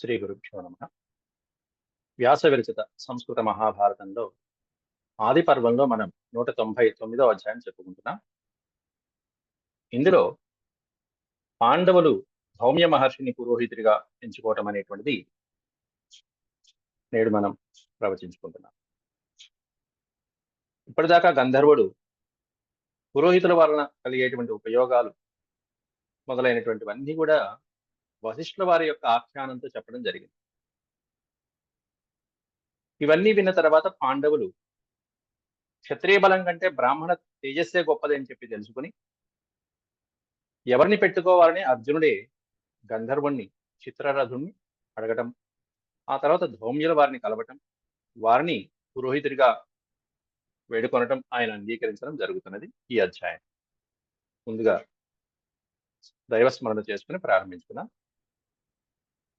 శ్రీ గురుభ్యో నమ. వ్యాస విరచిత సంస్కృత మహాభారతంలో ఆది పర్వంలో మనం నూట తొంభై తొమ్మిదో అధ్యాయం చెప్పుకుంటున్నాం. ఇందులో పాండవులు భౌమ్య మహర్షిని పురోహితుడిగా ఎంచుకోవటం అనేటువంటిది నేడు మనం ప్రవచించుకుంటున్నాం. ఇప్పటిదాకా గంధర్వుడు పురోహితుల వలన కలిగేటువంటి ఉపయోగాలు మొదలైనటువంటివన్నీ కూడా వశిష్ఠుల వారి యొక్క ఆఖ్యానంతో చెప్పడం జరిగింది. ఇవన్నీ విన్న తర్వాత పాండవులు క్షత్రియ బలం కంటే బ్రాహ్మణ తేజస్సే గొప్పది అని చెప్పి తెలుసుకుని ఎవరిని పెట్టుకోవాలని అర్జునుడే గంధర్వుణ్ణి చిత్రరథుణ్ణి అడగటం ఆ తర్వాత ధౌమ్యుల వారిని కలవటం వారిని పురోహితుడిగా వేడుకొనటం ఆయన అంగీకరించడం జరుగుతున్నది ఈ అధ్యాయం. ముందుగా దైవస్మరణ చేసుకుని ప్రారంభించుకున్నాం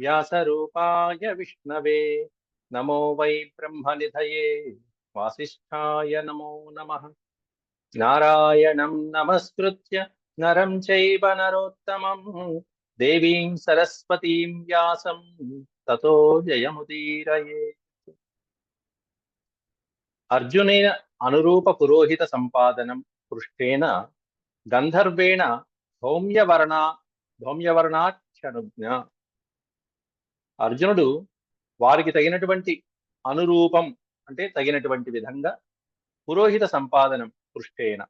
విష్ణురూపాయ వ్యాసరూపాయ విష్ణవే. నమో వై బ్రహ్మనిధయే. వాసిష్ఠాయ నమో నమ. నారాయణం నమస్కృత్య నరం చైవ నరోత్తమం. దేవీం సరస్వతీం వ్యాసం. తతో జయముదీరయే. అర్జునేన అనురూప పురోహిత సంపాదనం పృష్టేన గంధర్వేణ ధౌమ్యవర్ణ ధౌమ్యవర్ణాఖ్యనుజ్ఞ అర్జునుడు వారికి తగినటువంటి అనురూపం అంటే తగినటువంటి విధంగా పురోహిత సంపాదనం పృష్టేన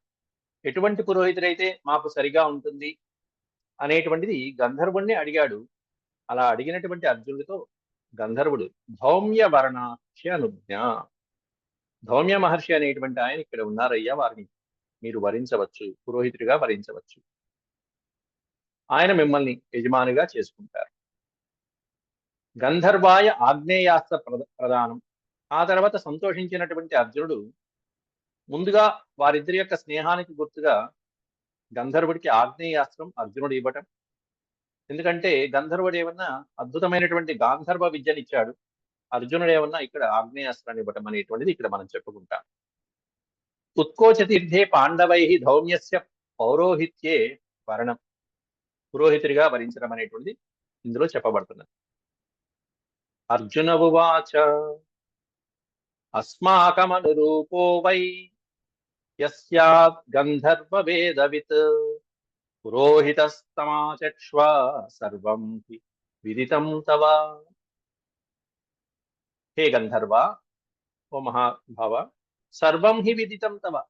ఎటువంటి పురోహితుడైతే మాకు సరిగా ఉంటుంది అనేటువంటిది గంధర్వుణ్ణి అడిగాడు. అలా అడిగినటువంటి అర్జునుడితో గంధర్వుడు ధౌమ్య వర్ణాఖ్యనుజ్ఞ ధౌమ్య మహర్షి అనేటువంటి ఆయన ఇక్కడ ఉన్నారయ్యా వారిని. మీరు వరించవచ్చు పురోహితుడిగా వరించవచ్చు. ఆయన మిమ్మల్ని యజమానిగా చేసుకుంటారు. గంధర్వాయ ఆగ్నేయాస్త్ర ప్రదానం ఆ తర్వాత సంతోషించినటువంటి అర్జునుడు ముందుగా వారిద్దరి యొక్క స్నేహానికి గుర్తుగా గంధర్వుడికి ఆగ్నేయాస్త్రం అర్జునుడు ఇవ్వటం. ఎందుకంటే గంధర్వుడు ఏమన్నా అద్భుతమైనటువంటి గాంధర్వ విద్యనిచ్చాడు అర్జునుడు ఏమన్నా ఇక్కడ ఆగ్నేయాస్త్రాన్ని ఇవ్వటం అనేటువంటిది ఇక్కడ మనం చెప్పుకుంటాం. ఉత్కోచ తీర్థే పాండవై ధౌమ్యస్య పౌరోహిత్యే వరణం. పురోహితుడిగా వరించడం అనేటువంటిది ఇందులో చెప్పబడుతున్నది. అర్జున ఉవాచ. అస్మాకమనురూపో వై యస్యాత్ గంధర్వ పురోహితస్తమాచక్ష్వ సర్వం విదితం తవ. హే గంధర్వ ఓ మహాభావ సర్వం హి విదితం తవ.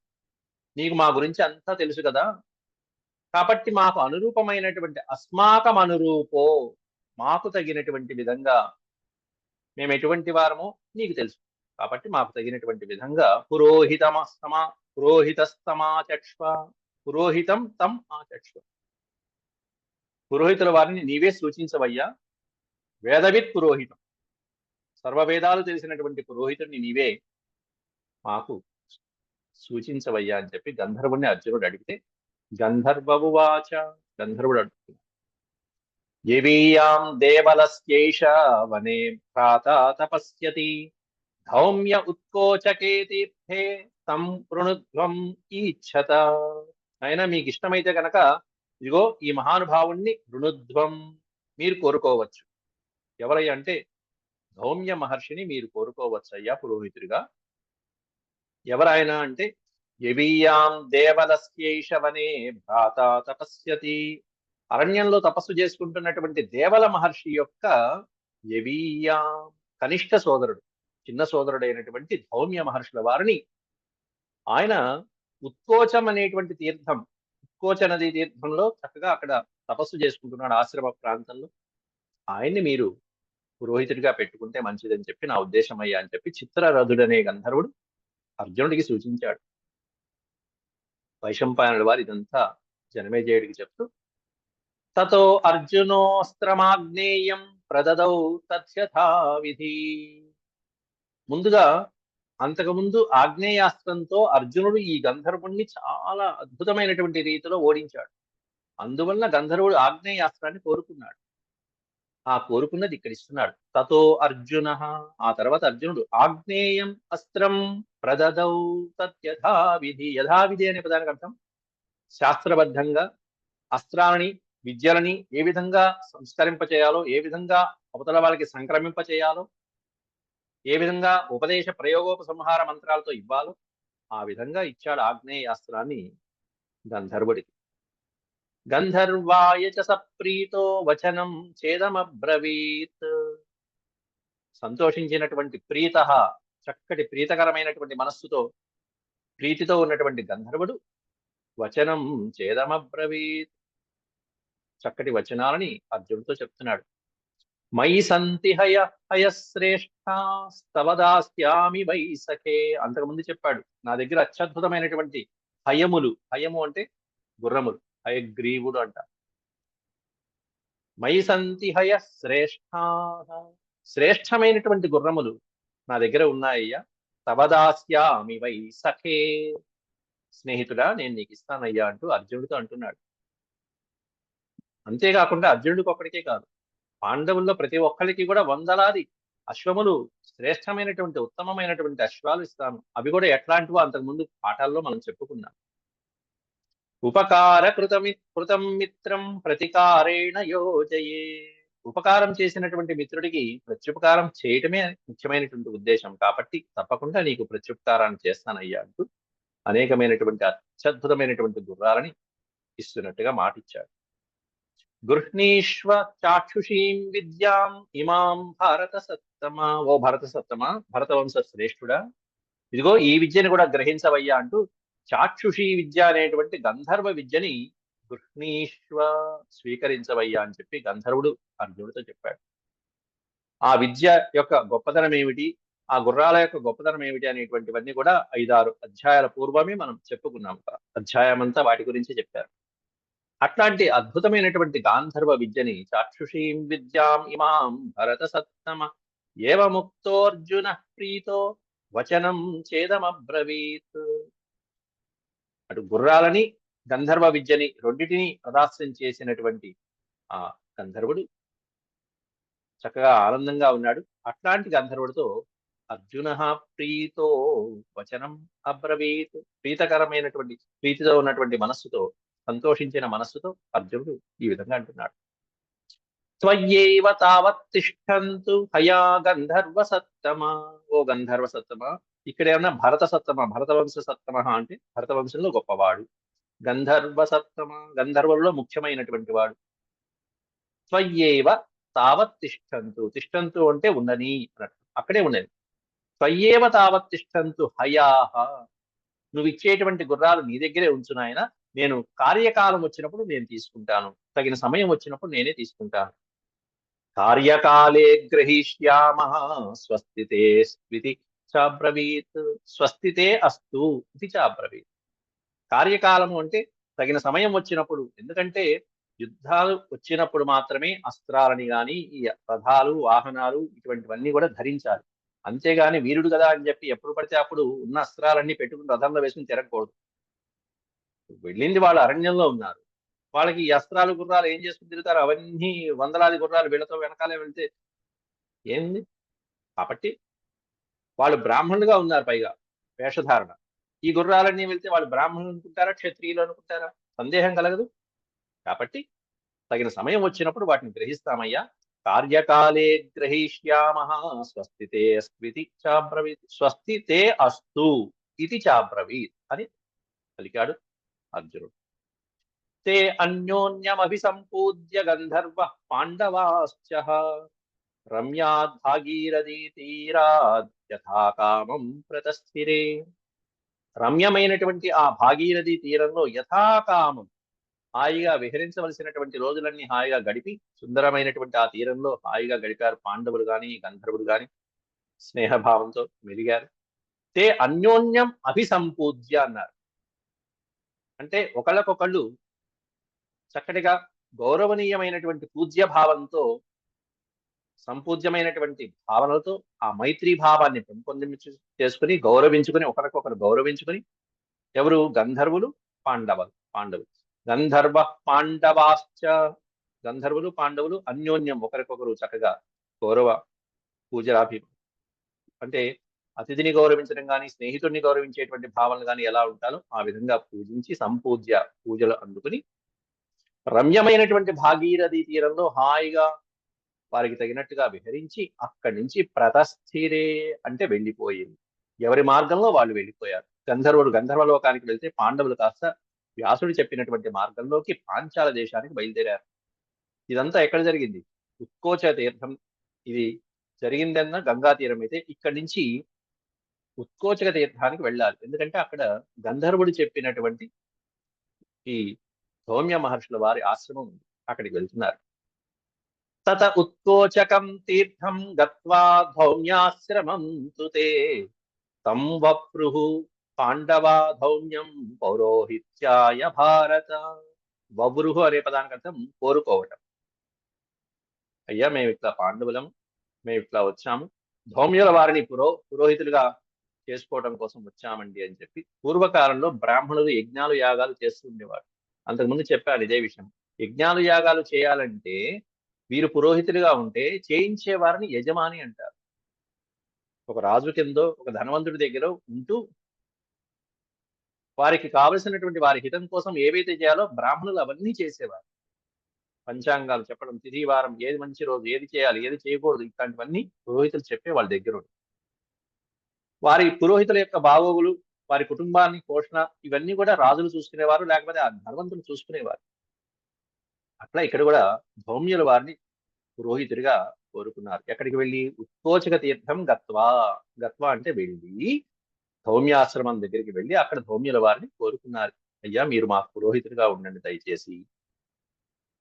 నీకు మా గురించి అంతా తెలుసు కదా. కాబట్టి మాకు అనురూపమైనటువంటి అస్మాకం అనురూపో మాకు తగినటువంటి విధంగా మేము ఎటువంటి వారమో? నీకు తెలుసు. కాబట్టి మాకు తగినటువంటి విధంగా పురోహితమస్తమా పురోహితస్తమాచక్ష్వ పురోహితం తం ఆచక్ష్వ పురోహితుల వారిని నీవే సూచించవయ్యా. వేదవిత్ పురోహితం. సర్వవేదాలు తెలిసినటువంటి పురోహితుడిని నీవే మాకు సూచించవయ్యా అని చెప్పి గంధర్వుణ్ణి అర్జునుడు అడిగితే గంధర్వవువాచ గంధర్వుడు అడుగుతున్నాడు. యవీయాం దేవలస్యైష వనే భ్రాత తపస్యతి. ధౌమ్య ఉత్కోచకే తీర్థే తం వృణుధ్వం ఈచ్ఛత. అయినా మీకు ఇష్టమైతే కనుక ఇదిగో ఈ మహానుభావుణ్ణి వృణుధ్వం మీరు కోరుకోవచ్చు. ఎవరై అంటే ధౌమ్య మహర్షిని మీరు కోరుకోవచ్చు అయ్యా పురోహితుడిగా. ఎవరాయన అంటే యవీయాం దేవలస్యైషవనే భ్రాత తపస్యతి. అరణ్యంలో తపస్సు చేసుకుంటున్నటువంటి దేవల మహర్షి యొక్క యవీయా కనిష్ట సోదరుడు చిన్న సోదరుడైనటువంటి ధౌమ్య మహర్షుల వారిని ఆయన ఉత్కోచం అనేటువంటి తీర్థం ఉత్కోచ నది తీర్థంలో చక్కగా అక్కడ తపస్సు చేసుకుంటున్నాడు ఆశ్రమ ప్రాంతంలో. ఆయన్ని మీరు పురోహితుడిగా పెట్టుకుంటే మంచిదని చెప్పి నా ఉద్దేశం అయ్యా అని చెప్పి చిత్రరథుడనే గంధర్వుడు అర్జునుడికి సూచించాడు. వైశంపాయనుడు వారు ఇదంతా జనమేజయుడికి చెప్తూ తతో అర్జునోస్త్రమాగ్నేయం ప్రదదౌ తథ్యథావిధి ముందుగా అంతకుముందు ఆగ్నేయాస్త్రంతో అర్జునుడు ఈ గంధర్వుణ్ణి చాలా అద్భుతమైనటువంటి రీతిలో ఓడించాడు. అందువల్ల గంధర్వుడు ఆగ్నేయాస్త్రాన్ని కోరుకున్నాడు. ఆ కోరుకున్నది ఇక్కడ ఇస్తున్నాడు. తతో అర్జున ఆ తర్వాత అర్జునుడు ఆగ్నేయం అస్త్రం ప్రదదౌ తథ్యథావిధి యథావిధి అనే పదానికి అర్థం శాస్త్రబద్ధంగా అస్త్రాలని విద్యలని ఏ విధంగా సంస్కరింపచేయాలో ఏ విధంగా అవతల వాళ్ళకి సంక్రమింపచేయాలో ఏ విధంగా ఉపదేశ ప్రయోగోపసంహార మంత్రాలతో ఇవ్వాలో ఆ విధంగా ఇచ్చాడు ఆగ్నేయాస్త్రాన్ని గంధర్వుడికి. గంధర్వాయ చ సప్రీతో వచనం ఛేదమబ్రవీత్. సంతోషించినటువంటి ప్రీత చక్కటి ప్రీతకరమైనటువంటి మనస్సుతో ప్రీతితో ఉన్నటువంటి గంధర్వుడు వచనం ఛేదమబ్రవీత్. చక్కటి వచనాలని అర్జునుడితో చెప్తున్నాడు. మయి సంతి హయ హయశ్రేష్ఠాస్తవదాస్యామి వై సఖే అంతకుముందు చెప్పాడు. నా దగ్గర అత్యద్భుతమైనటువంటి హయములు హయము అంటే గుర్రములు హయగ్రీవుడు అంట. మయి సంతి హయ శ్రేష్ఠా శ్రేష్టమైనటువంటి గుర్రములు నా దగ్గర ఉన్నాయ్యా తవదాస్యామి వై సఖే స్నేహితుడా నేను నీకు ఇస్తానయ్యా అంటూ అర్జునుడితో అంటున్నాడు. అంతేకాకుండా అర్జునుడికి ఒక్కడికే కాదు. పాండవుల్లో ప్రతి ఒక్కరికి కూడా వందలాది అశ్వములు శ్రేష్టమైనటువంటి ఉత్తమమైనటువంటి అశ్వాలు ఇస్తాను. అవి కూడా ఎట్లాంటివో అంతకుముందు పాఠాల్లో మనం చెప్పుకున్నాం. ఉపకార కృతమి కృతం మిత్రం ప్రతికారేణ యోజయే. ఉపకారం చేసినటువంటి మిత్రుడికి ప్రత్యుపకారం చేయటమే ముఖ్యమైనటువంటి ఉద్దేశం. కాబట్టి తప్పకుండా నీకు ప్రత్యుపకారాన్ని చేస్తానయ్యా అంటూ అనేకమైనటువంటి అత్యద్భుతమైనటువంటి గుర్రాలని ఇస్తున్నట్టుగా మాటిచ్చాడు. గృహ్ణీష్వ చాక్షుషీం విద్యాం ఇమాం భారత సత్తమా ఓ భరత సత్తమా భరతవంశ శ్రేష్ఠుడా. ఇదిగో ఈ విద్యను కూడా గ్రహించవయ్యా అంటూ చాక్షుషీ విద్య అనేటువంటి గంధర్వ విద్యని గృహ్ణీష్వ స్వీకరించవయ్యా అని చెప్పి గంధర్వుడు అర్జునుడితో చెప్పాడు. ఆ విద్య యొక్క గొప్పతనం ఏమిటి? ఆ గుర్రాల యొక్క గొప్పతనం ఏమిటి అనేటువంటివన్నీ కూడా ఐదారు అధ్యాయాల పూర్వమే మనం చెప్పుకున్నాం. అధ్యాయం అంతా వాటి గురించి చెప్పారు. అట్లాంటి అద్భుతమైనటువంటి గాంధర్వ విద్యని చాక్షుషీం విద్యాం ఇమాం భరత సత్తమ ఏవ ముక్తోర్జున ప్రీతో వచనం చేదమబ్రవీత్. అటు గుర్రాలని గంధర్వ విద్యని రెండిటిని ప్రదాస్యం చేసినటువంటి ఆ గంధర్వుడు చక్కగా ఆనందంగా ఉన్నాడు. అట్లాంటి గంధర్వుడితో అర్జున ప్రీతో వచనం అబ్రవీత్. ప్రీతకరమైనటువంటి ప్రీతితో ఉన్నటువంటి మనస్సుతో సంతోషించిన మనస్సుతో అర్జునుడు ఈ విధంగా అంటున్నాడు. త్వయ్యేవ తావత్ తిష్టంతు హయా గంధర్వ సత్తమా ఓ గంధర్వ సత్తమ ఇక్కడ ఏమన్నా భరత సత్తమ భరతవంశ సత్తమ అంటే భరతవంశంలో గొప్పవాడు. గంధర్వ సత్తమ గంధర్వులలో ముఖ్యమైనటువంటి వాడు. త్వయ్యేవ తావత్ తిష్టంతు తిష్టంతు అంటే ఉండని అన్నట్టు. అక్కడే ఉండేది త్వయ్యేవ తావత్ తిష్టంతు హయాహ. నువ్వు ఇచ్చేటువంటి గుర్రాలు నీ దగ్గరే ఉంచు నాయన. నేను కార్యకాలం వచ్చినప్పుడు నేను తీసుకుంటాను. తగిన సమయం వచ్చినప్పుడు నేనే తీసుకుంటాను. కార్యకాలే గ్రహీష్యామ స్వస్తితే స్వితి చాబ్రవీత్ స్వస్తితే అస్తు ఇది చాబ్రవీత్. కార్యకాలము అంటే తగిన సమయం వచ్చినప్పుడు ఎందుకంటే యుద్ధాలు వచ్చినప్పుడు మాత్రమే అస్త్రాలని కానీ ఈ రథాలు వాహనాలు ఇటువంటివన్నీ కూడా ధరించాలి. అంతేగాని వీరుడు కదా అని చెప్పి ఎప్పుడు పడితే అప్పుడు ఉన్న అస్త్రాలన్నీ పెట్టుకుని రథంలో వేసుకుని తిరగకూడదు. వెళ్ళింది వాళ్ళు అరణ్యంలో ఉన్నారు. వాళ్ళకి ఈ అస్త్రాలు గుర్రాలు ఏం చేసుకుని తిరుగుతారు? అవన్నీ వందలాది గుర్రాలు వీళ్ళతో వెనకాలే వెళ్తే ఏంది? కాబట్టి వాళ్ళు బ్రాహ్మణులుగా ఉన్నారు పైగా వేషధారణ. ఈ గుర్రాలన్నీ వెళ్తే వాళ్ళు బ్రాహ్మణులు అనుకుంటారా? క్షత్రియులు అనుకుంటారా? సందేహం కలగదు. కాబట్టి తగిన సమయం వచ్చినప్పుడు వాటిని గ్రహిస్తామయ్యా. కార్యకాలే గ్రహీష్యామ స్వస్తితే అస్మితి చాబ్రవీత్ స్వస్తితే అస్తు ఇది చాబ్రవీత్ అని పలికాడు అర్జునుడు తే అన్యోన్యమభిసంపూజ్య గంధర్వ పాండవాశ్చ రమ్యాద్ భాగీరథీ తీరాద్ యథాకామం ప్రతస్థిరే రమ్యమైనటువంటి ఆ భాగీరథి తీరంలో యథాకామం హాయిగా విహరించవలసినటువంటి రోజులన్నీ హాయిగా గడిపి సుందరమైనటువంటి ఆ తీరంలో హాయిగా గడిపారు పాండవులు కానీ గంధర్వులు కానీ స్నేహభావంతో మెలిగారు. తే అన్యోన్యం అభిసంపూజ్య అన్నారు. అంటే ఒకళ్ళకొకళ్ళు చక్కటిగా గౌరవనీయమైనటువంటి పూజ్య భావంతో సంపూజ్యమైనటువంటి భావనలతో ఆ మైత్రీ భావాన్ని పెంపొందించు చేసుకుని గౌరవించుకుని ఒకరికొకరు గౌరవించుకుని ఎవరు? గంధర్వులు పాండవులు పాండవులు. గంధర్వ పాండవాశ్చ. గంధర్వులు పాండవులు అన్యోన్యం ఒకరికొకరు చక్కగా గౌరవ పూజలాభి అంటే అతిథిని గౌరవించడం కానీ స్నేహితుడిని గౌరవించేటువంటి భావనలు కానీ ఎలా ఉంటాలో ఆ విధంగా పూజించి సంపూజ్య పూజలు అందుకుని రమ్యమైనటువంటి భాగీరథి తీరంలో హాయిగా వారికి తగినట్టుగా విహరించి అక్కడి నుంచి ప్రతస్థిరే అంటే వెళ్ళిపోయింది. ఎవరి మార్గంలో వాళ్ళు వెళ్ళిపోయారు. గంధర్వుడు గంధర్వలోకానికి వెళ్తే పాండవులు కాస్త వ్యాసుడు చెప్పినటువంటి మార్గంలోకి పాంచాల దేశానికి బయలుదేరారు. ఇదంతా ఎక్కడ జరిగింది? ఉత్కోచ తీర్థం. ఇది జరిగిందన్న గంగా తీరం అయితే ఇక్కడి నుంచి ఉత్కోచక తీర్థానికి వెళ్ళాలి. ఎందుకంటే అక్కడ గంధర్వుడు చెప్పినటువంటి ఈ సౌమ్య మహర్షుల వారి ఆశ్రమం ఉంది. అక్కడికి వెళ్తున్నారు. తత ఉత్కోచకం తీర్థం గత్వా ధౌమ్యాశ్రమం తుతే. తం వప్రుహు పాండవా ధౌమ్యం పౌరోహిత్యాయ భారత. వవృహు అనే పదానికి అర్థం కోరుకోవటం. అయ్యా మేము ఇట్లా పాండవులం మేము ఇట్లా వచ్చాము. ధౌమ్యుల వారిని పురో పురోహితులుగా చేసుకోవడం కోసం వచ్చామండి అని చెప్పి పూర్వకాలంలో బ్రాహ్మణులు యజ్ఞాలు యాగాలు చేస్తుండేవారు అంతకుముందు చెప్పాను ఇదే విషయం. యజ్ఞాలు యాగాలు చేయాలంటే వీరు పురోహితులుగా ఉంటే చేయించే వారిని యజమాని అంటారు. ఒక రాజు కిందో ఒక ధనవంతుడి దగ్గర ఉంటూ వారికి కావలసినటువంటి వారి హితం కోసం ఏవైతే చేయాలో బ్రాహ్మణులు అవన్నీ చేసేవారు. పంచాంగాలు చెప్పడం తిథి వారం ఏది మంచి రోజు ఏది చేయాలి ఏది చేయకూడదు ఇట్లాంటివన్నీ పురోహితులు చెప్పే వాళ్ళ దగ్గర ఉంది వారి పురోహితుల యొక్క బాగోగులు వారి కుటుంబాన్ని పోషణ ఇవన్నీ కూడా రాజులు చూసుకునేవారు లేకపోతే ఆ ధనవంతులు చూసుకునేవారు. అట్లా ఇక్కడ కూడా భౌమ్యుల వారిని పురోహితుడిగా కోరుకున్నారు. ఎక్కడికి వెళ్ళి ఉత్తోచక తీర్థం గత్వా గత్వా అంటే వెళ్ళి ధౌమ్యాశ్రమం దగ్గరికి వెళ్ళి అక్కడ ధౌమ్యుల వారిని కోరుకున్నారు. అయ్యా మీరు మాకు పురోహితుడిగా ఉండండి దయచేసి.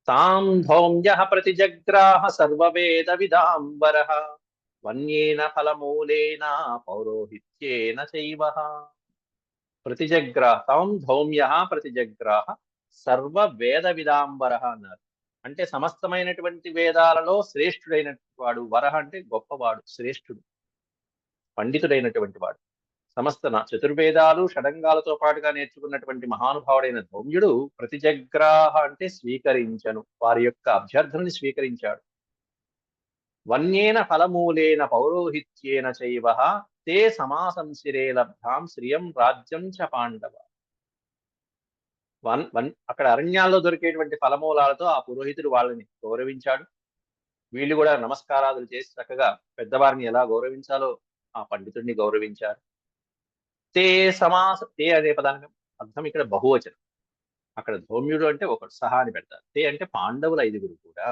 తాం ధౌమ్య ప్రతిజగ్రాహ సర్వవేద విదాంబర. వన్యేన ఫలమూలేన పౌరోహిత్యేన శైవ ప్రతిజగ్రాహ తాం ధౌమ్య ప్రతిజగ్రాహ సర్వ వేద విదాంబర అన్నారు. అంటే సమస్తమైనటువంటి వేదాలలో శ్రేష్ఠుడైన వాడు వరహ అంటే గొప్పవాడు శ్రేష్ఠుడు పండితుడైనటువంటి వాడు. సమస్త చతుర్వేదాలు షడంగాలతో పాటుగా నేర్చుకున్నటువంటి మహానుభావుడైన ధౌమ్యుడు ప్రతిజగ్రాహ అంటే స్వీకరించను. వారి యొక్క అభ్యర్థనని స్వీకరించాడు. వన్యేన ఫలమూలేన పౌరోహిత్యేన చైవ తే సమాసంశిరే లబ్ధాం శ్రియం రాజ్యం చ పాండవ. వన్ వన్ అక్కడ అరణ్యాల్లో దొరికేటువంటి ఫలమూలాలతో ఆ పురోహితుడు వాళ్ళని గౌరవించాడు. వీళ్ళు కూడా నమస్కారాలు చేసి చక్కగా పెద్దవారిని ఎలా గౌరవించాలో ఆ పండితుడిని గౌరవించారు. తే సమాస తే అనే పదానికి అర్థం ఇక్కడ బహువచనం. అక్కడ ధౌమ్యుడు అంటే ఒకడు సహా అని పెడతారు. తే అంటే పాండవుల ఐదుగురు కూడా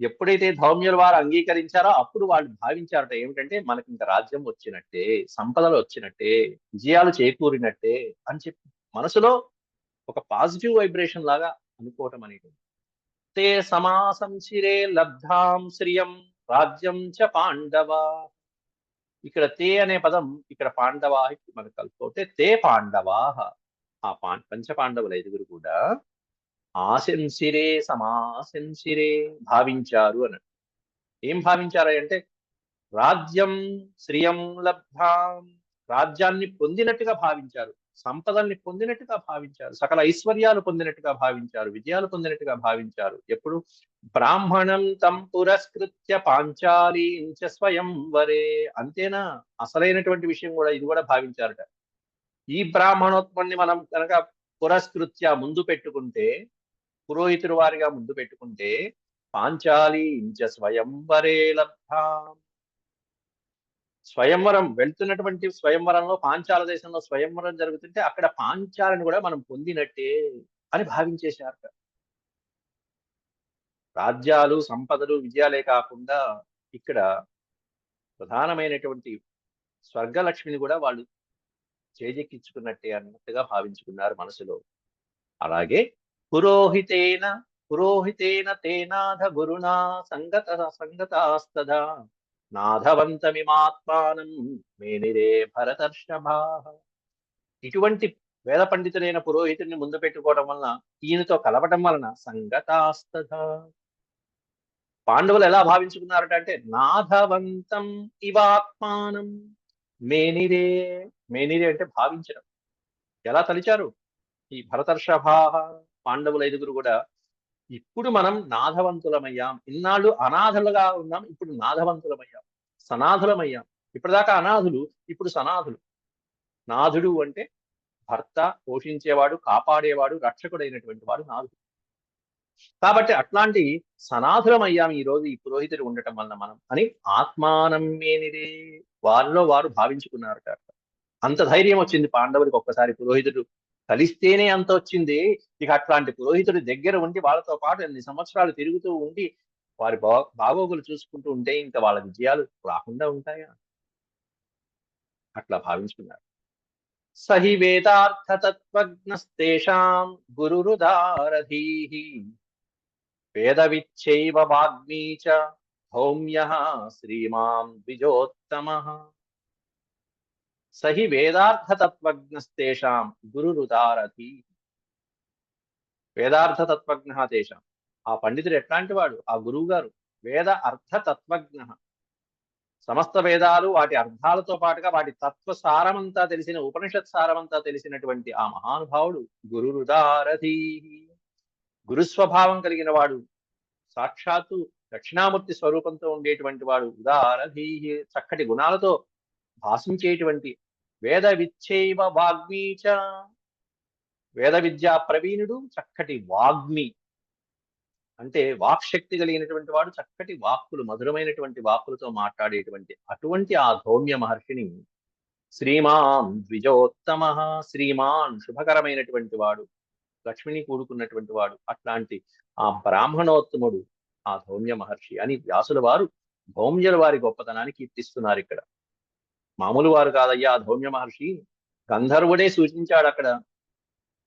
ఎప్పుడైతే ధౌమ్యుల వారు అంగీకరించారో అప్పుడు వాళ్ళు భావించారట ఏమిటంటే మనకి ఇంకా రాజ్యం వచ్చినట్టే సంపదలు వచ్చినట్టే విజయాలు చేకూరినట్టే అని చెప్పి. మనసులో ఒక పాజిటివ్ వైబ్రేషన్ లాగా అనుకోవటం అనేది తే సమాసంశిరే లబ్ధాం శ్రియం రాజ్యం చ పాండవ. ఇక్కడ తే అనే పదం ఇక్కడ పాండవాకి మనకు కలుపుకుంటే తే పాండవాహ. ఆ పా పంచ పాండవుల ఐదుగురు కూడా ఆశంసిరే సమాశంసిరే భావించారు అన్నట్టు. ఏం భావించారు అంటే రాజ్యం శ్రియం లబ్ధాం రాజ్యాన్ని పొందినట్టుగా భావించారు. సంపదల్ని పొందినట్టుగా భావించారు. సకల ఐశ్వర్యాలు పొందినట్టుగా భావించారు. విజయాలు పొందినట్టుగా భావించారు. ఎప్పుడు? బ్రాహ్మణం తం పురస్కృత్య పాంచాలీంచ స్వయం వరే. అంతేనా? అసలైనటువంటి విషయం కూడా ఇది కూడా భావించారట. ఈ బ్రాహ్మణోత్పన్ని మనం కనుక పురస్కృత్య ముందు పెట్టుకుంటే పురోహితుడు వారిగా ముందు పెట్టుకుంటే పాంచాలి ఇంచ స్వయంవరే లబ్ధ. స్వయంవరం వెళ్తున్నటువంటి స్వయంవరంలో పాంచాల దేశంలో స్వయంవరం జరుగుతుంటే అక్కడ పాంచాలను కూడా మనం పొందినట్టే అని భావించేశారట. రాజ్యాలు సంపదలు విజయాలే కాకుండా ఇక్కడ ప్రధానమైనటువంటి స్వర్గలక్ష్మిని కూడా వాళ్ళు చేజెక్కించుకున్నట్టే అన్నట్టుగా భావించుకున్నారు మనసులో. అలాగే పురోహితేన పురోహితేన తేనాథ గురునా సంగత సంగతాస్తదా నాథవంతమిమాత్మానం మేనిరే భరతర్షభా. ఇటువంటి వేద పండితుడైన పురోహితుడిని ముందు పెట్టుకోవడం వలన ఈయనతో కలవటం వలన సంగతాస్తథ పాండవులు ఎలా భావించుకున్నారట అంటే నాథవంతం ఇవాత్మానం మేనిరే. మేనిరే అంటే భావించడం. ఎలా తలిచారు? ఈ భరతర్షభా పాండవుల ఐదుగురు కూడా ఇప్పుడు మనం నాథవంతులమయ్యాం. ఇన్నాళ్ళు అనాథలుగా ఉన్నాం. ఇప్పుడు నాథవంతులమయ్యాం. సనాథులమయ్యాం. ఇప్పటిదాకా అనాథులు ఇప్పుడు సనాథులు. నాథుడు అంటే భర్త పోషించేవాడు కాపాడేవాడు రక్షకుడైనటువంటి వాడు నాథుడు. కాబట్టి అట్లాంటి సనాథులమయ్యాం ఈ రోజు ఈ పురోహితుడు ఉండటం వలన మనం అని ఆత్మానం వారిలో వారు భావించుకున్నారు కాక అంత ధైర్యం వచ్చింది పాండవుడికి ఒక్కసారి పురోహితుడు. కలిస్తేనే అంత వచ్చింది. ఇక అట్లాంటి పురోహితుడి దగ్గర ఉండి వాళ్ళతో పాటు ఎన్ని సంవత్సరాలు తిరుగుతూ ఉండి వారి బా బాగోగులు చూసుకుంటూ ఉంటే ఇంకా వాళ్ళ విజయాలు రాకుండా ఉంటాయా? అట్లా భావించుకున్నారు. సహి వేదార్థతత్వజ్ఞస్తేషాం గురురుదారధీ వేదవిచ్చైవ వాగ్మీ చ భౌమ్య శ్రీమాన్ ద్విజోత్తమ. సహి వేదార్థతత్వజ్ఞస్తేషాం గురురుదారధీ వేదార్థతత్వజ్ఞ తేషాం. ఆ పండితుడు ఎట్లాంటి వాడు? ఆ గురువు గారు వేద అర్థతత్వజ్ఞ. సమస్త వేదాలు వాటి అర్థాలతో పాటుగా వాటి తత్వ సారమంతా తెలిసిన ఉపనిషత్ సారమంతా తెలిసినటువంటి ఆ మహానుభావుడు గురురుదారధీ గురుస్వభావం కలిగిన వాడు సాక్షాత్తు దక్షిణామూర్తి స్వరూపంతో ఉండేటువంటి వాడు ఉదారధీ చక్కటి గుణాలతో భాషించేటువంటి వేద విచ్చైవ వాగ్మీచ వేద విద్యా ప్రవీణుడు చక్కటి వాగ్మి. అంటే వాక్శక్తి కలిగినటువంటి వాడు చక్కటి వాక్కులు మధురమైనటువంటి వాక్కులతో మాట్లాడేటువంటి అటువంటి ఆ ధౌమ్య మహర్షిని శ్రీమాన్ ద్విజోత్తమ శ్రీమాన్ శుభకరమైనటువంటి వాడు. లక్ష్మిని కూడుకున్నటువంటి వాడు. అట్లాంటి ఆ బ్రాహ్మణోత్తముడు ఆ ధౌమ్య మహర్షి అని వ్యాసుల వారు ధౌమ్యుల వారి గొప్పతనాన్ని కీర్తిస్తున్నారు ఇక్కడ. మామూలు వారు కాదయ్యా ఆ ధౌమ్య మహర్షి గంధర్వుడే సూచించాడు అక్కడ.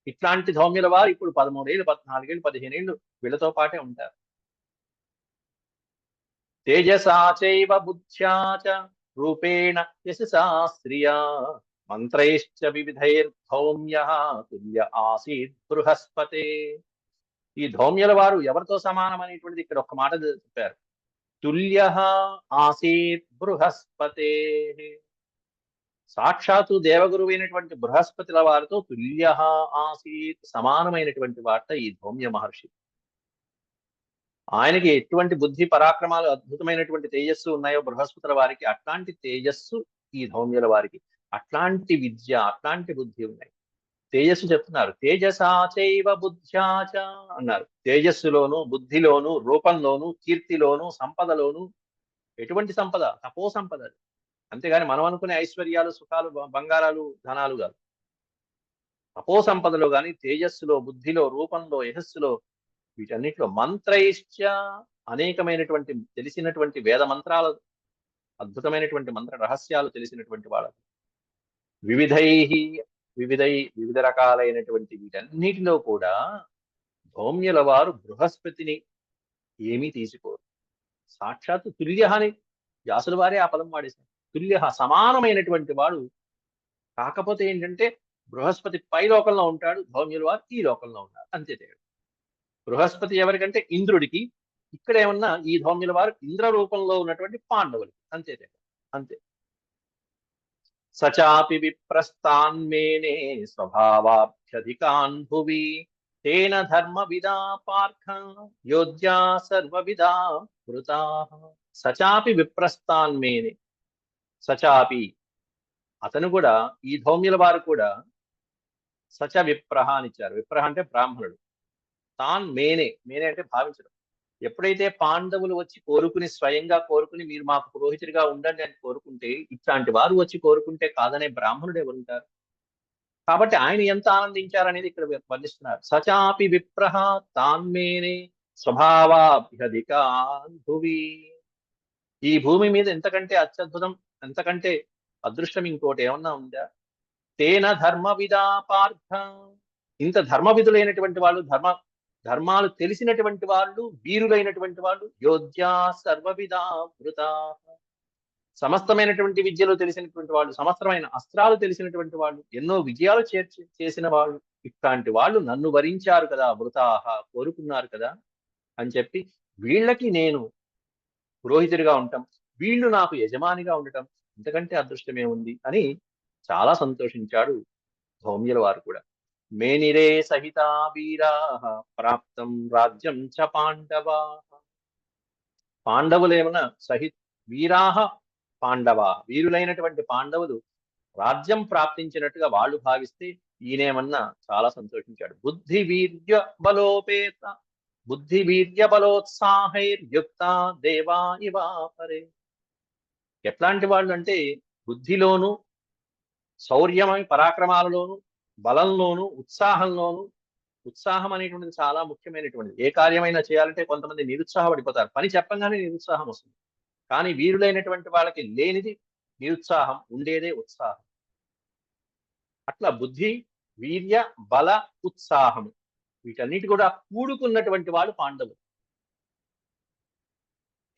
ఇట్లాంటి ధౌమ్యుల వారు ఇప్పుడు పదమూడేళ్ళు పద్నాలుగేళ్ళు పదిహేనేళ్ళు వీళ్ళతో పాటే ఉంటారు. తేజసా చైవ బుద్ధ్యా రూపేణ యశసా స్త్రియా మంత్రైశ్చ వివిధైర్ధౌమ్య తుల్య ఆసీత్ బృహస్పతే. ఈ ధౌమ్యుల వారు ఎవరితో సమానం అనేటువంటిది ఇక్కడ ఒక మాట చెప్పారు. తుల్య ఆసీత్ బృహస్పతే. సాక్షాత్తు దేవగురువైనటువంటి బృహస్పతిల వారితో తుల్య ఆసీత్ సమానమైనటువంటి వార్త ఈ ధౌమ్య మహర్షి. ఆయనకి ఎటువంటి బుద్ధి పరాక్రమాలు అద్భుతమైనటువంటి తేజస్సు ఉన్నాయో బృహస్పతుల వారికి అట్లాంటి తేజస్సు ఈ ధౌమ్యుల వారికి. అట్లాంటి విద్య అట్లాంటి బుద్ధి ఉన్నాయి. తేజస్సు చెప్తున్నారు. తేజసాచైవ బుద్ధ్యాచ అన్నారు. తేజస్సులోను బుద్ధిలోను రూపంలోను కీర్తిలోను సంపదలోను ఎటువంటి సంపద? తపో సంపద అంతేగాని మనం అనుకునే ఐశ్వర్యాలు సుఖాలు బంగారాలు ధనాలు కాదు. తపో సంపదలో గాని తేజస్సులో బుద్ధిలో రూపంలో యశస్సులో వీటన్నిటిలో మంత్రైశ్చ అనేకమైనటువంటి తెలిసినటువంటి వేద మంత్రాలు అద్భుతమైనటువంటి మంత్ర రహస్యాలు తెలిసినటువంటి వాళ్ళ వివిధై వివిధై వివిధ రకాలైనటువంటి వీటన్నిటిలో కూడా భౌమ్యుల వారు బృహస్పతిని ఏమీ తీసుకోరు. సాక్షాత్తు తుల్య అని వ్యాసుల వారే ఆ పదం వాడేశారు. తుల్య సమానమైనటువంటి వాడు కాకపోతే ఏంటంటే బృహస్పతి పై లోకంలో ఉంటాడు భౌమ్యుల వారు ఈ లోకంలో ఉన్నారు. అంతే తేడు. బృహస్పతి ఎవరికంటే ఇంద్రుడికి ఇక్కడ ఏమన్నా ఈ ధౌమ్యుల వారు ఇంద్ర రూపంలో ఉన్నటువంటి పాండవులకి అంతే తేడా. అంతే. సచాపి విప్రస్థాన్మేనే స్వభావాభ్యధికాన్ భువి తేన ధర్మ విదా పార్థ యోధ్యా సర్వవిదా కృతా సచాపి విప్రస్థాన్మేనే సచాపి అతను కూడా ఈ ధౌమ్యుల వారు కూడా సచ విప్రహ అని ఇచ్చారు. విప్రహ అంటే బ్రాహ్మణుడు. తాన్ మేనే మేనే అంటే భావించడం. ఎప్పుడైతే పాండవులు వచ్చి కోరుకుని స్వయంగా కోరుకుని మీరు మాకు పురోహితుడిగా ఉండండి అని కోరుకుంటే ఇట్లాంటి వారు వచ్చి కోరుకుంటే కాదనే బ్రాహ్మణుడు ఎవరుంటారు కాబట్టి ఆయన ఎంత ఆనందించారనేది ఇక్కడ వర్ణిస్తున్నారు. సచాపి విప్రహ తాన్మేనే స్వభావాభ్యధికాన్ భువి ఈ భూమి మీద ఎంతకంటే అత్యద్భుతం ఎంతకంటే అదృష్టం ఇంకోటి ఏమన్నా ఉందా? తేన ధర్మ విదా పార్థ. ఇంత ధర్మవిధులైనటువంటి వాళ్ళు ధర్మ ధర్మాలు తెలిసినటువంటి వాళ్ళు వీరులైనటువంటి వాళ్ళు యోధ్యా సర్వవిధావృత సమస్తమైనటువంటి విద్యలు తెలిసినటువంటి వాళ్ళు సమస్తమైన అస్త్రాలు తెలిసినటువంటి వాళ్ళు ఎన్నో విజయాలు చేర్చి చేసిన వాళ్ళు ఇట్లాంటి వాళ్ళు నన్ను వరించారు కదా వృతాహ కోరుకున్నారు కదా అని చెప్పి వీళ్ళకి నేను పురోహితుడిగా ఉండటం వీళ్ళు నాకు యజమానిగా ఉండటం ఇంతకంటే అదృష్టమే ఉంది అని చాలా సంతోషించాడు భౌమ్యుల వారు కూడా. మేనిరే సహితా వీరా ప్రాప్తం రాజ్యం చ పాండవా. పాండవులేమన్నా సహి వీరాహ పాండవ? వీరులైనటువంటి పాండవులు రాజ్యం ప్రాప్తించినట్టుగా వాళ్ళు భావిస్తే ఈయనేమన్నా చాలా సంతోషించాడు. బుద్ధి వీర్య బలోపేత బుద్ధి వీర్య బలోత్సాహైర్యుక్త దేవా ఇవాపరే ఎట్లాంటి వాళ్ళు అంటే బుద్ధిలోను శౌర్యమై పరాక్రమాలలోను బలంలోను ఉత్సాహంలోను ఉత్సాహం అనేటువంటిది చాలా ముఖ్యమైనటువంటిది. ఏ కార్యమైనా చేయాలంటే కొంతమంది నిరుత్సాహపడిపోతారు. పని చెప్పంగానే నిరుత్సాహం వస్తుంది. కానీ వీరులైనటువంటి వాళ్ళకి లేనిది నిరుత్సాహం ఉండేదే ఉత్సాహం. అట్లా బుద్ధి వీర్య బల ఉత్సాహము వీటన్నిటి కూడా కూడుకున్నటువంటి వాళ్ళు పాండవులు.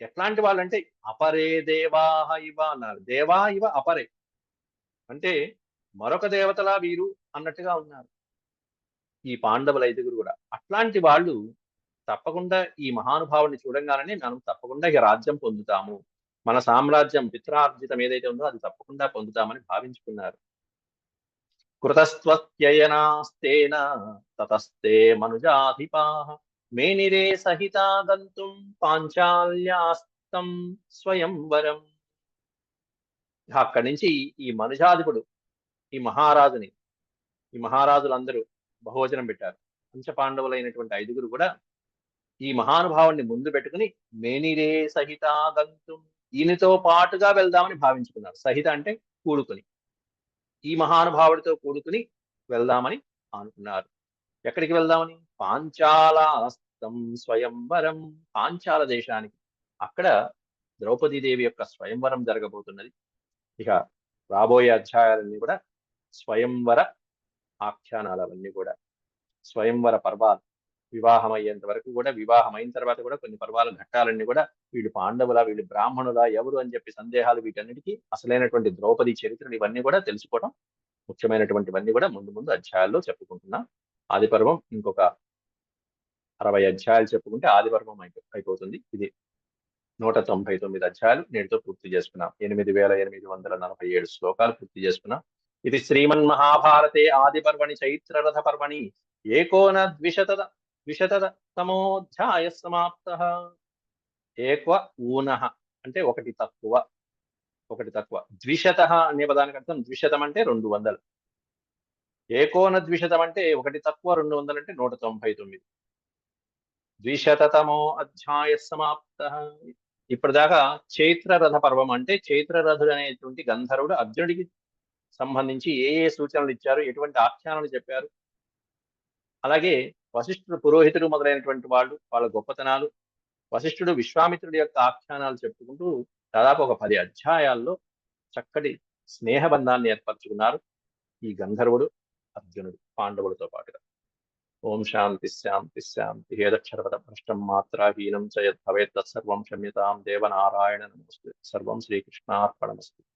ఎట్లాంటి వాళ్ళు అంటే అపరే దేవాహ ఇవ అన్నారు. దేవా ఇవ అపరే. అంటే మరొక దేవతలా వీరు అన్నట్టుగా ఉన్నారు. ఈ పాండవుల ఐదుగురు కూడా. అట్లాంటి వాళ్ళు తప్పకుండా ఈ మహానుభావుని చూడంగానే మనం తప్పకుండా ఇక రాజ్యం పొందుతాము. మన సామ్రాజ్యం పిత్రార్జితం ఏదైతే ఉందో అది తప్పకుండా పొందుతామని భావించుకున్నారు. కృతస్త్వత్యయనాస్తేన తతస్తే మనుజాధిపా మేనిరే సహితా గంతుం పాంచాల్యాస్తం స్వయంవరం. అక్కడి నుంచి ఈ మనుజాధిపుడు ఈ మహారాజుని ఈ మహారాజులందరూ బహువచనం పెట్టారు. పంచపాండవులైనటువంటి ఐదుగురు కూడా ఈ మహానుభావుణ్ణి ముందు పెట్టుకుని మేనిరే సహిత గంతుం ఈయనతో పాటుగా వెళ్దామని భావించుకున్నారు. సహిత అంటే కూడుకుని. ఈ మహానుభావుడితో కూడుకుని వెళ్దామని అనుకున్నారు. ఎక్కడికి వెళ్దామని? పాంచాలాస్తం స్వయంవరం. పాంచాల దేశానికి. అక్కడ ద్రౌపదీదేవి యొక్క స్వయంవరం జరగబోతున్నది. ఇక రాబోయే అధ్యాయాలన్నీ కూడా స్వయంవర ఆఖ్యానాలు అవన్నీ కూడా. స్వయంవర పర్వాలు వివాహం అయ్యేంత వరకు కూడా వివాహం అయిన తర్వాత కూడా కొన్ని పర్వాల ఘట్టాలన్నీ కూడా వీళ్ళు పాండవుల వీళ్ళు బ్రాహ్మణుల ఎవరు అని చెప్పి సందేహాలు వీటన్నిటికీ అసలైనటువంటి ద్రౌపది చరిత్రలు ఇవన్నీ కూడా తెలుసుకోవడం ముఖ్యమైనటువంటివన్నీ కూడా ముందు ముందు అధ్యాయాల్లో చెప్పుకుంటున్నాం. ఆది పర్వం ఇంకొక అరవై అధ్యాయాలు చెప్పుకుంటే ఆది పర్వం అయిపో అయిపోతుంది. ఇది నూట తొంభై తొమ్మిది అధ్యాయాలు. నేటితో పూర్తి చేసుకున్నాం. ఎనిమిది వేల ఎనిమిది వందల నలభై ఏడు శ్లోకాలు పూర్తి చేసుకున్నాం. ఇది శ్రీమన్ మహాభారతే ఆది పర్వణి చైత్రరథ పర్వణి ఏకోన ద్విశత ద్విశతమోధ్యాయ సమాప్త. ఏక్వ ఊన అంటే ఒకటి తక్కువ ఒకటి తక్కువ. ద్విశత అనే పదానికి అర్థం ద్విశతం అంటే రెండు వందలు. ఏకోన ద్విశతం అంటే ఒకటి తక్కువ రెండు వందలు అంటే నూట తొంభై తొమ్మిది. ద్విశతమో అధ్యాయ సమాప్త. ఇప్పటిదాకా చైత్రరథ పర్వం అంటే చైత్రరథుడు అనేటువంటి గంధర్వుడు అర్జునుడికి సంబంధించి ఏ ఏ సూచనలు ఇచ్చారు ఎటువంటి ఆఖ్యానాలు చెప్పారు. అలాగే వశిష్ఠుడు పురోహితుడు మొదలైనటువంటి వాళ్ళు వాళ్ళ గొప్పతనాలు వశిష్ఠుడు విశ్వామిత్రుడి యొక్క ఆఖ్యానాలు చెప్పుకుంటూ దాదాపు ఒక పది అధ్యాయాల్లో చక్కటి స్నేహబంధాన్ని ఏర్పరచుకున్నారు ఈ గంధర్వుడు అర్జునుడు పాండవులతో పాటుగా. ఓం శాంతి శాంతి శాంతి. హేదక్షరపద భ్రష్టం మాత్రాహీనం చయత్ భవేత్ తత్సర్వం క్షమ్యతాం దేవనారాయణ నమస్తే. సర్వం శ్రీకృష్ణార్పణమస్తు.